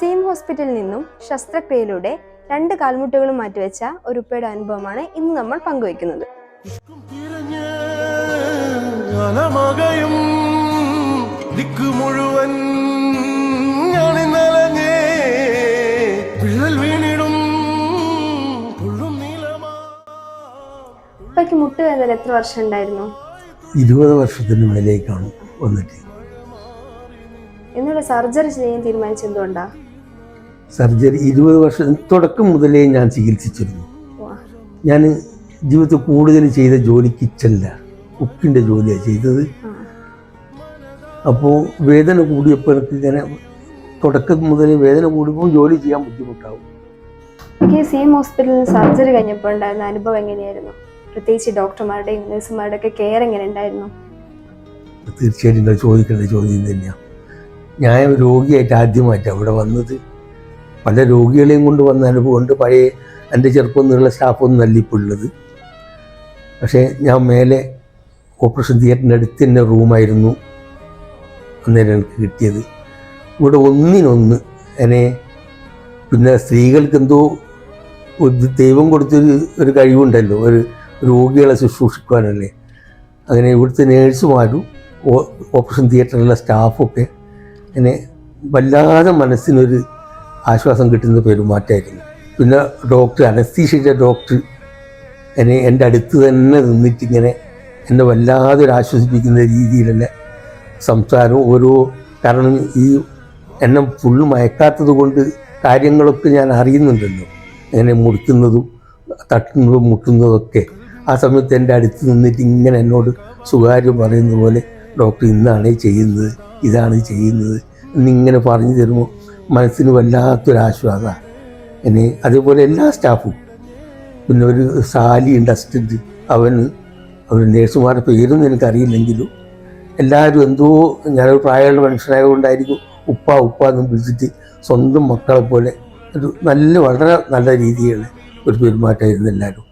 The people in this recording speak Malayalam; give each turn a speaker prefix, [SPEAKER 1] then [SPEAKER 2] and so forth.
[SPEAKER 1] സെയിം ഹോസ്പിറ്റലിൽ നിന്നും ശസ്ത്രക്രിയയിലൂടെ രണ്ട് കാൽമുട്ടുകളും മാറ്റിവെച്ച ഒരു ഉപ്പയുടെ അനുഭവമാണ് ഇന്ന് നമ്മൾ
[SPEAKER 2] ദിക്ക് മുഴുവൻ
[SPEAKER 1] ഉപ്പയ്ക്ക് മുട്ടുവേദന എത്ര വർഷം ഉണ്ടായിരുന്നു?
[SPEAKER 3] ഇരുപത് വർഷത്തിന് മേലേക്കാണ് വന്നിട്ട്.
[SPEAKER 1] എന്നുള്ള സർജറി ചെയ്യാൻ തീരുമാനിച്ചത് എന്തുകൊണ്ടാ?
[SPEAKER 3] സർജറി ഇരുപത് വർഷം തുടക്കം മുതലേ ഞാൻ ചികിത്സിച്ചിരുന്നു. ഞാൻ ജീവിതത്തിൽ കൂടുതൽ ചെയ്ത ജോലി കിച്ചണില്ല കുക്കിന്റെ ജോലിയാണ് ചെയ്തത്. അപ്പോൾ വേദന കൂടിയപ്പോൾ എനിക്ക് ഇങ്ങനെ തുടക്കം മുതൽ വേദന കൂടിയപ്പോൾ ജോലി ചെയ്യാൻ ബുദ്ധിമുട്ടാവും.
[SPEAKER 1] എനിക്ക് സെയിം ഹോസ്പിറ്റലിൽ സർജറി കഴിഞ്ഞപ്പോൾ ഉണ്ടായിരുന്ന അനുഭവം എങ്ങനെയായിരുന്നു? പ്രത്യേകിച്ച് ഡോക്ടർമാരുടെയും നഴ്സുമാരുടെ ഒക്കെ കെയർ എങ്ങനെ ഉണ്ടായിരുന്നു?
[SPEAKER 3] തീർച്ചയായിട്ടും ചോദിക്കേണ്ട ചോദ്യം തന്നെയാണ് ഞാൻ രോഗിയായിട്ട് ആദ്യമായിട്ടാണ് അവിടെ വന്നത്. പല രോഗികളെയും കൊണ്ട് വന്ന അനുഭവമുണ്ട്. പഴയ എന്റെ ചെറുപ്പം നിന്നുള്ള സ്റ്റാഫൊന്നും അല്ല ഇപ്പോൾ ഉള്ളത് പക്ഷേ ഞാൻ മേലെ ഓപ്പറേഷൻ തിയേറ്ററിന്റെ അടുത്ത് തന്നെ റൂമായിരുന്നു അന്നേരം എനിക്ക് കിട്ടിയത്. ഇവിടെ ഒന്നിനൊന്ന് എന്നെ പിന്നെ സ്ത്രീകൾക്ക് എന്തോ ദൈവം കൊടുത്തൊരു ഒരു കഴിവുണ്ടല്ലോ ഒരു രോഗികളെ ശുശ്രൂഷിക്കുവാനല്ലേ. അങ്ങനെ ഇവിടുത്തെ നേഴ്സുമാരും ഓപ്പറേഷൻ തിയേറ്ററിലുള്ള സ്റ്റാഫൊക്കെ എന്നെ വല്ലാതെ മനസ്സിനൊരു ആശ്വാസം കിട്ടുന്ന പെരുമാറ്റമായിരുന്നു പിന്നെ ഡോക്ടർ അനസ്തീഷിച്ച ഡോക്ടർ എന്നെ എന്റെ അടുത്ത് തന്നെ നിന്നിട്ടിങ്ങനെ എന്നെ വല്ലാതെ ഒരു ആശ്വസിപ്പിക്കുന്ന രീതിയിലുള്ള സംസാരം ഓരോ കാരണം ഈ എന്നെ ഫുള്ള് മയക്കാത്തത് കൊണ്ട് കാര്യങ്ങളൊക്കെ ഞാൻ അറിയുന്നുണ്ടല്ലോ. എങ്ങനെ മുറിക്കുന്നതും തട്ടുന്നതും മുട്ടുന്നതൊക്കെ ആ സമയത്ത് എന്റെ അടുത്ത് നിന്നിട്ട് ഇങ്ങനെ എന്നോട് സുകാര്യം പറയുന്ന പോലെ ഡോക്ടർ ഇന്നാണ് ചെയ്യുന്നത് ഇതാണ് ചെയ്യുന്നത് എന്നിങ്ങനെ പറഞ്ഞു തരുമ്പോൾ മനസ്സിന് വല്ലാത്തൊരാശ്വാസമാണ് എന്നെ അതേപോലെ എല്ലാ സ്റ്റാഫും. പിന്നെ ഒരു സാലി ഉണ്ട് അസിസ്റ്റന്റ് അവന് അവർ നേഴ്സുമാരുടെ പേരൊന്നും എനിക്കറിയില്ലെങ്കിലും എല്ലാവരും എന്തോ ഞാനൊരു പ്രായമുള്ള മനുഷ്യനായതുകൊണ്ടായിരിക്കും ഉപ്പ ഉപ്പ എന്നും വിളിച്ചിട്ട് സ്വന്തം മക്കളെ പോലെ ഒരു നല്ല വളരെ നല്ല രീതിയിലുള്ള ഒരു പെരുമാറ്റമായിരുന്നു എല്ലാവരും.